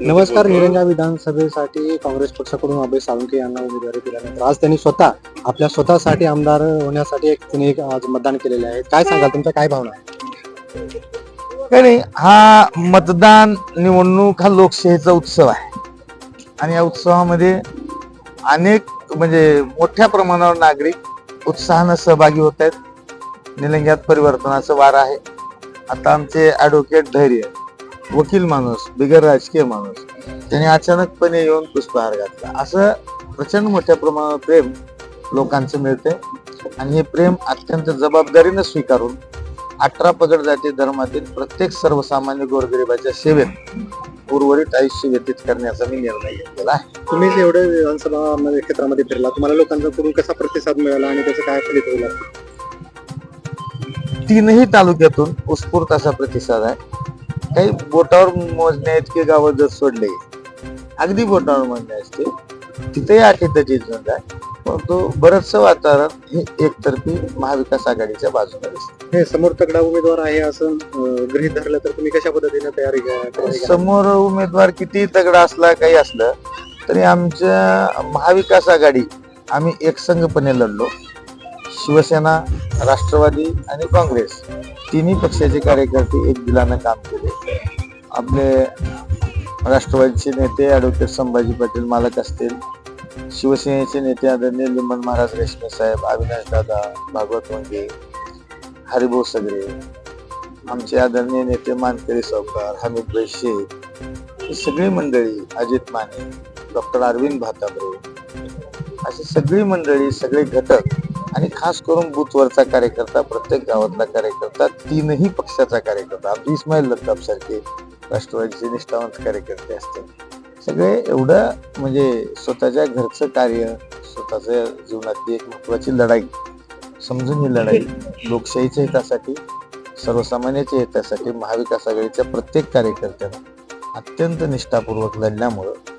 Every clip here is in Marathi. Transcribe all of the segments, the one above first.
नमस्कार निरंजा विधानसभेसाठी काँग्रेस पक्षाकडून अभय साळुंके यांना उमेदवारी दिल्यानंतर आज त्यांनी स्वतः आपल्या स्वतःसाठी आमदार होण्यासाठी एक त्यांनी एक आज मतदान केलेले आहे. काय सांगाल तुमच्या काय भावना आहे काही नाही हा मतदान निवडणूक हा लोकशाहीचा उत्सव आहे. आणि या उत्सवामध्ये अनेक म्हणजे मोठ्या प्रमाणावर नागरिक उत्साहानं सहभागी होत आहेत. निलंग्यात परिवर्तनाचं वार आहे. आता आमचे ॲडव्होकेट धैर्य वकील माणूस बिगर राजकीय माणूस त्याने अचानकपणे येऊन पुष्पहार घातला. असं प्रचंड मोठ्या प्रमाणावर प्रेम लोकांचं मिळते आणि हे प्रेम अत्यंत जबाबदारीनं स्वीकारून अठरा पगड जाती धर्मातील प्रत्येक सर्वसामान्य गोरगरिबाच्या सेवेत उर्वरित आयुष्य व्यतीत करण्याचा मी निर्णय घेतलेला आहे. तुम्ही जे एवढे विधानसभा मध्ये- क्षेत्रामध्ये फिरला तुम्हाला लोकांकडून कसा प्रतिसाद मिळाला आणि त्याचं काय फलित होईल तीनही तालुक्यातून उत्स्फूर्त असा प्रतिसाद आहे. काही बोटावर मोजण्या इतके गावं जर सोडले अगदी बोटावर मोजण्या असते तिथेही अटीतटीच झुंज आहे परंतु बरंचसं वातावरण हे एकतर्फी महाविकास आघाडीच्या बाजूने दिसते. हे समोर तगडा उमेदवार आहे असं गृहीत धरलं तर तुम्ही कशा पद्धतीने तयारी घ्या- तयारी घ्या? समोर उमेदवार किती तगडा असला काही असलं तरी आमच्या महाविकास आघाडी आम्ही एकसंघपणे लढलो. शिवसेना राष्ट्रवादी आणि काँग्रेस तिन्ही पक्षाचे कार्यकर्ते एक दिलानं काम केले. आपले राष्ट्रवादीचे नेते ॲडव्होकेट संभाजी पाटील मालक असतील. शिवसेनेचे नेते आदरणीय लिमन महाराज रेशमे साहेब अविनाश दादा भागवत वंगे हरिभाऊ सगळे आमचे आदरणीय नेते मानकरी सावकार हमीदभाई शेख ही सगळी मंडळी अजित माने डॉक्टर अरविंद भाताबरे अशी सगळी मंडळी सगळे घटक आणि खास करून बुथवरचा कार्यकर्ता प्रत्येक गावातला कार्यकर्ता तीनही पक्षाचा कार्यकर्ता अब्दुल इस्माईल लताप सारखे राष्ट्रवादीचे निष्ठावंत कार्यकर्ते असतात सगळे एवढं म्हणजे स्वतःच्या घरचं कार्य स्वतःच्या जीवनातली एक महत्वाची लढाई समजून ही लढाई लोकशाहीच्या हितासाठी सर्वसामान्याच्या हितासाठी महाविकास आघाडीच्या प्रत्येक कार्यकर्त्यानं अत्यंत निष्ठापूर्वक लढल्यामुळं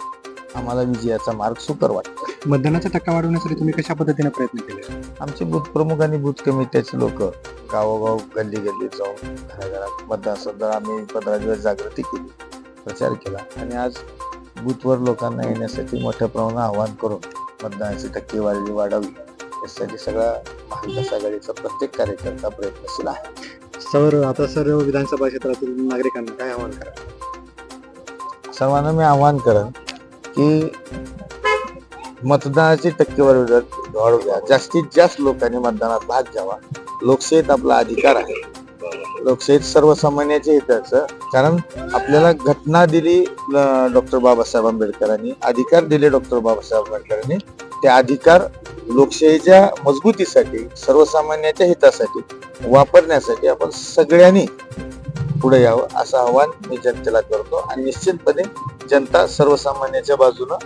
आम्हाला विजयाचा मार्ग सुकर वाटतो. मतदानाचा टक्का वाढवण्यासाठी तुम्ही कशा पद्धतीने प्रयत्न केले? आमचे बूथ प्रमुख आणि बूथ कमिटीचे लोक गावोगाव गल्ली गल्लीत जाऊन घराघरात मतदारसंदर्भात आम्ही पंधरा दिवस जागृती केली प्रचार केला आणि आज बूथवर लोकांना येण्यासाठी मोठ्या प्रमाणात आवाहन करून मतदानाची टक्केवारी वाढावी यासाठी सगळा महाविकास आघाडीचा प्रत्येक कार्यकर्ता प्रयत्नशील आहे. सर आता सर्व विधानसभा क्षेत्रातील नागरिकांना काय आवाहन करा सर्वांना मी आवाहन करेन की मतदानाची टक्केवारी वाढू द्या. जास्तीत जास्त लोकांनी मतदानात भाग घ्यावा. लोकशाहीत आपला अधिकार आहे. लोकशाहीत सर्वसामान्याच्या हिताचं कारण आपल्याला घटना दिली डॉक्टर बाबासाहेब आंबेडकरांनी अधिकार दिले डॉक्टर बाबासाहेब आंबेडकरांनी ते अधिकार लोकशाहीच्या मजबूतीसाठी सर्वसामान्याच्या हितासाठी वापरण्यासाठी आपण सगळ्यांनी पुढे यावं असं आवाहन मी जनतेला करतो. आणि निश्चितपणे जनता सर्वसामान्याच्या बाजूनं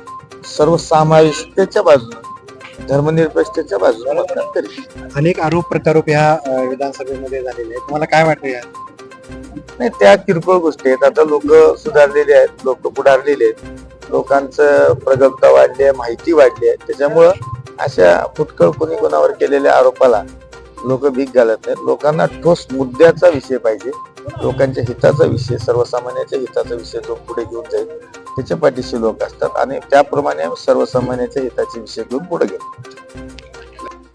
सर्वसामाविकतेच्या बाजूनं धर्मनिरपेक्षतेच्या बाजूने मतदान करेल अनेक आरोप प्रत्यारोप ह्या अं, विधानसभेमध्ये झालेले आहेत. तुम्हाला काय वाटतं या? नाही त्या किरकोळ गोष्टी आहेत. आता लोक सुधारलेले आहेत लोक पुढारलेले आहेत. लोकांचं प्रगल्भता वाढली आहे माहिती वाढली आहे. त्याच्यामुळं अशा फुटकळ कोणी कोणावर केलेल्या आरोपाला लोक भीक घालत नाहीत. लोकांना ठोस मुद्द्याचा विषय पाहिजे. लोकांच्या हिताचा विषय सर्वसामान्याच्या हिताचा विषय जो पुढे घेऊन जाईल. त्याच्या पाठीशी लोक असतात आणि त्याप्रमाणे आम्ही सर्वसामान्याच्या हिताचे विषय घेऊन पुढे गेलो.